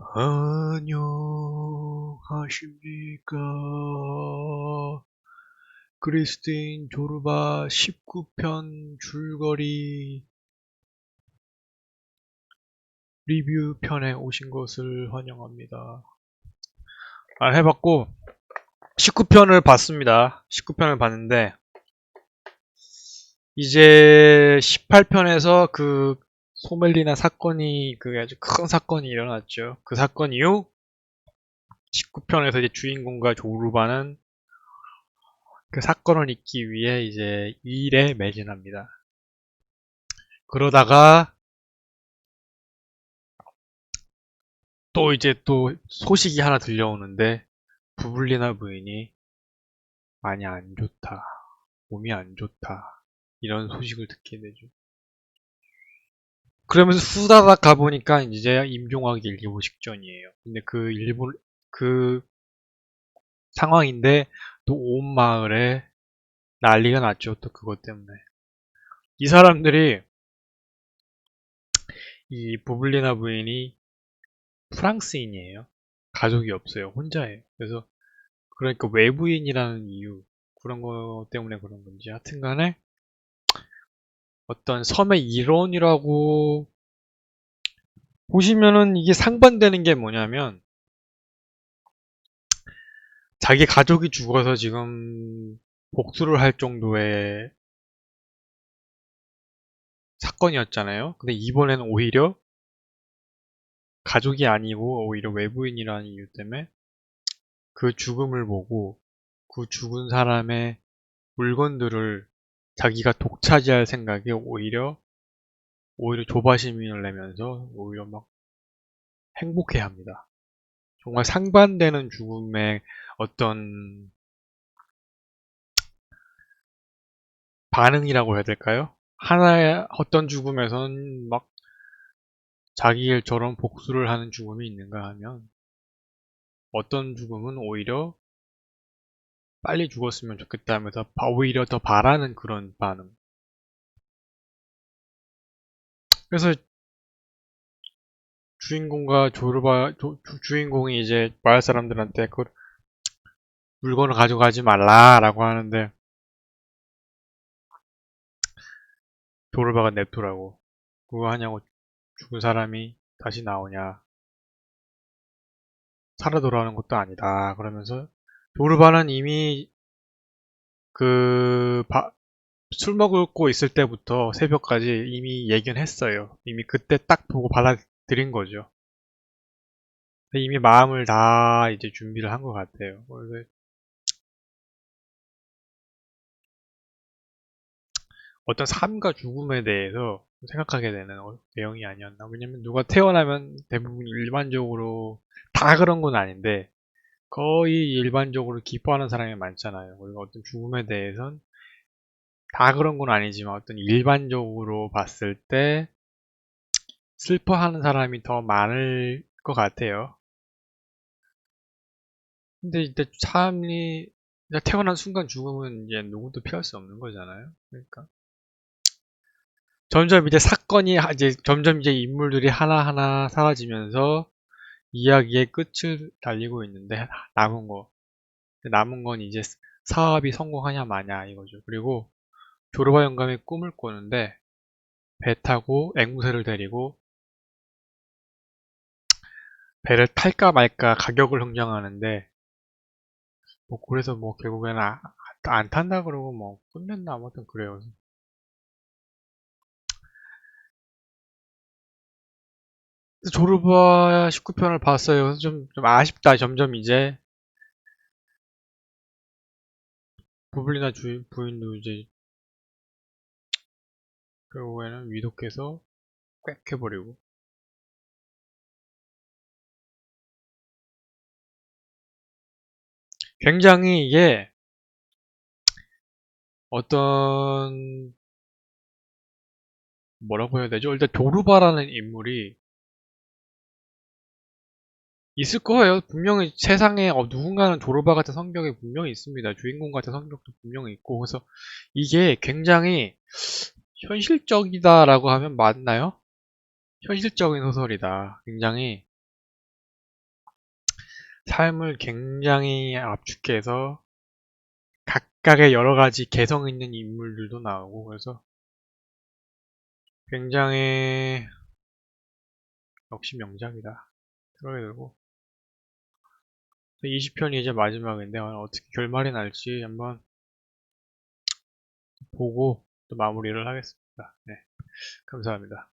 안녕하십니까. 그리스도인 조르바 19편 줄거리 리뷰 편에 오신 것을 환영합니다. 안 해봤고 19편을 봤습니다. 19편을 봤는데 이제 18편에서 그 소멜리나 사건이 그 아주 큰 사건이 일어났죠. 그 사건 이후 19편에서 이제 주인공과 조르바는 그 사건을 잊기 위해 이제 일에 매진합니다. 그러다가 또 이제 또 소식이 하나 들려오는데 부블리나 부인이 많이 안 좋다. 몸이 안 좋다. 이런 소식을 듣게 되죠. 그러면서 후다닥 가보니까 이제 임종하기 일기보 직전이에요. 근데 그 일본, 그 상황인데 또 온 마을에 난리가 났죠. 또 그것 때문에. 이 사람들이 이 부블리나 부인이 프랑스인이에요. 가족이 없어요. 혼자예요. 그래서 그러니까 외부인이라는 이유 그런 거 때문에 그런 건지 하여튼 간에 어떤 섬의 일원이라고 보시면은 이게 상반되는 게 뭐냐면 자기 가족이 죽어서 지금 복수를 할 정도의 사건이었잖아요. 근데 이번에는 오히려 가족이 아니고 오히려 외부인이라는 이유 때문에 그 죽음을 보고 그 죽은 사람의 물건들을 자기가 독차지할 생각에 오히려 오히려 조바심을 내면서 오히려 막 행복해 합니다. 정말 상반되는 죽음의 어떤 반응이라고 해야 될까요? 하나의 어떤 죽음에선 막 자기일처럼 복수를 하는 죽음이 있는가 하면 어떤 죽음은 오히려 빨리 죽었으면 좋겠다 하면서 오히려 더 바라는 그런 반응. 그래서 주인공과 조르바 조, 주인공이 이제 마을 사람들한테 그 물건을 가져가지 말라라고 하는데 조르바가 냅두라고. 그거 하냐고 죽은 사람이 다시 나오냐. 살아 돌아오는 것도 아니다. 그러면서 조르바는 이미 그술 먹고 있을 때부터 새벽까지 이미 예견했어요. 이미 그때 딱 보고 받아들인 거죠. 이미 마음을 다 이제 준비를 한 것 같아요. 어떤 삶과 죽음에 대해서 생각하게 되는 어, 내용이 아니었나. 왜냐면 누가 태어나면 대부분 일반적으로 다 그런 건 아닌데 거의 일반적으로 기뻐하는 사람이 많잖아요. 그리고 어떤 죽음에 대해선 다 그런 건 아니지만 어떤 일반적으로 봤을 때 슬퍼하는 사람이 더 많을 것 같아요. 근데 이제 삶이 태어난 순간 죽음은 이제 누구도 피할 수 없는 거잖아요. 그러니까 점점 이제 사건이 이제 점점 이제 인물들이 하나하나 사라지면서 이야기의 끝을 달리고 있는데 남은 거 남은 건 이제 사업이 성공하냐 마냐 이거죠. 그리고 조르바 영감이 꿈을 꾸는데 배 타고 앵무새를 데리고 배를 탈까 말까 가격을 흥정하는데 뭐 그래서 뭐 결국에는 아, 안 탄다 그러고 뭐 끝냈나 아무튼 그래요. 조르바 19편을 봤어요. 좀, 좀 아쉽다. 점점 이제 부블리나 주인, 부인도 이제 결국에는 위독해서 꽥 해버리고 굉장히 이게 어떤 뭐라고 해야 되죠? 일단 조르바라는 인물이 있을 거예요. 분명히 세상에 어, 누군가는 조르바 같은 성격이 분명히 있습니다. 주인공 같은 성격도 분명히 있고 그래서 이게 굉장히 현실적이다라고 하면 맞나요? 현실적인 소설이다. 굉장히 삶을 굉장히 압축해서 각각의 여러 가지 개성 있는 인물들도 나오고 그래서 굉장히 역시 명작이다 생각이 들고 20편이 이제 마지막인데 어떻게 결말이 날지 한번 보고 또 마무리를 하겠습니다. 네, 감사합니다.